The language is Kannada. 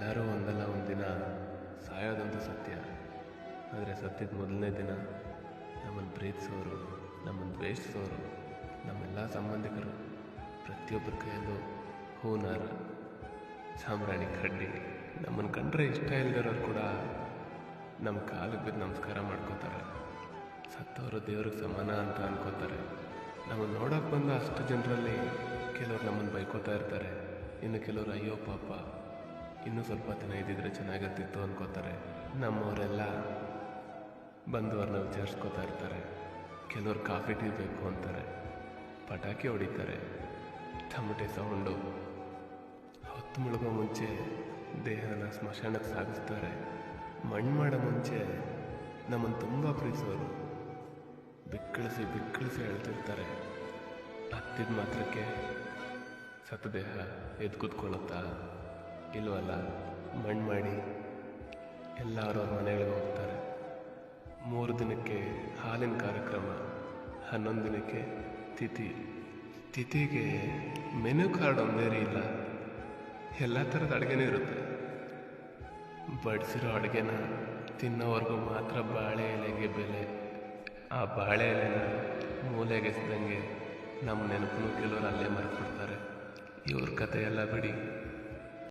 ಎಲ್ಲರೂ ಒಂದಲ್ಲ ಒಂದು ದಿನ ಸಾಯೋದಂತೂ ಸತ್ಯ. ಆದರೆ ಸತ್ಯದ ಮೊದಲನೇ ದಿನ ನಮ್ಮನ್ನು ಪ್ರೀತಿಸೋರು, ನಮ್ಮನ್ನು ದ್ವೇಷಿಸೋರು, ನಮ್ಮೆಲ್ಲ ಸಂಬಂಧಿಕರು, ಪ್ರತಿಯೊಬ್ಬರ ಕೈಯಲ್ಲೂ ಹೂನಾರ ಸಾಂಬ್ರಾಣಿ ಕಡ್ಡಿ. ನಮ್ಮನ್ನು ಕಂಡ್ರೆ ಇಷ್ಟ ಇಲ್ದಿರೋರು ಕೂಡ ನಮ್ಮ ಕಾಲಿಗೆ ಬಿದ್ದು ನಮಸ್ಕಾರ ಮಾಡ್ಕೋತಾರೆ. ಸತ್ತವರು ದೇವ್ರಿಗೆ ಸಮಾನ ಅಂತ ಅನ್ಕೋತಾರೆ. ನಮ್ಮನ್ನು ನೋಡೋಕೆ ಬಂದ ಅಷ್ಟು ಜನರಲ್ಲಿ ಕೆಲವರು ನಮ್ಮನ್ನು ಬೈಕೋತಾ ಇರ್ತಾರೆ. ಇನ್ನು ಕೆಲವರು, ಅಯ್ಯೋ ಪಾಪ ಇನ್ನೂ ಸ್ವಲ್ಪ ದಿನ ಇದ್ದಿದ್ರೆ ಚೆನ್ನಾಗಿರ್ತಿತ್ತು ಅನ್ಕೋತಾರೆ. ನಮ್ಮವರೆಲ್ಲ ಬಂದು ಅವ್ರನ್ನ ವಿಚಾರಿಸ್ಕೋತಾ ಇರ್ತಾರೆ. ಕೆಲವ್ರು ಕಾಫಿ ಟೀ ಬೇಕು ಅಂತಾರೆ. ಪಟಾಕಿ ಹೊಡಿತಾರೆ. ತಮಟೆ ಸೌಂಡು. ಹೊತ್ತು ಮುಳುಗೋ ಮುಂಚೆ ದೇಹನ ಸ್ಮಶಾನಕ್ಕೆ ಸಾಗಿಸ್ತಾರೆ. ಮಣ್ಣು ಮಾಡೋ ಮುಂಚೆ ನಮ್ಮನ್ನು ತುಂಬ ಪ್ರೀತಿಸೋರು. ಬಿಕ್ಕಳಿಸಿ ಬಿಕ್ಕಳಿಸಿ ಹೇಳ್ತಿರ್ತಾರೆ. ಹತ್ತಿದ ಮಾತ್ರಕ್ಕೆ ಸತ್ತ ದೇಹ ಎದ್ದು ಕೂತ್ಕೊಳ್ಳುತ್ತಾ? ಇಲ್ವಲ್ಲ? ಮಣ್ಣು ಮಾಡಿ ಎಲ್ಲರೂ ಅವ್ರ ಮನೆಗಳಿಗೆ ಹೋಗ್ತಾರೆ. ಮೂರು ದಿನಕ್ಕೆ ಹಾಲಿನ ಕಾರ್ಯಕ್ರಮ, ಹನ್ನೊಂದು ದಿನಕ್ಕೆ ತಿಥಿ. ತಿಥಿಗೆ ಮೆನು ಕಾರ್ಡ್ ಒಂದೇ ರೀ ಇಲ್ಲ. ಎಲ್ಲ ಥರದ ಅಡುಗೆನೂ ಇರುತ್ತೆ. ಬಡಿಸಿರೋ ಅಡುಗೆನ ತಿನ್ನೋವರೆಗೂ ಮಾತ್ರ ಬಾಳೆ ಎಲೆಗೆ ಬೆಲೆ. ಆ ಬಾಳೆ ಎಲೆನ ಮೂಲೆಗೆಸ್ದಂಗೆ ನಮ್ಮ ನೆನಪು ಕೆಲವರು ಅಲ್ಲೇ ಮರೆತುಬಿಡ್ತಾರೆ. ಇವ್ರ ಕತೆ ಎಲ್ಲ ಬಿಡಿ.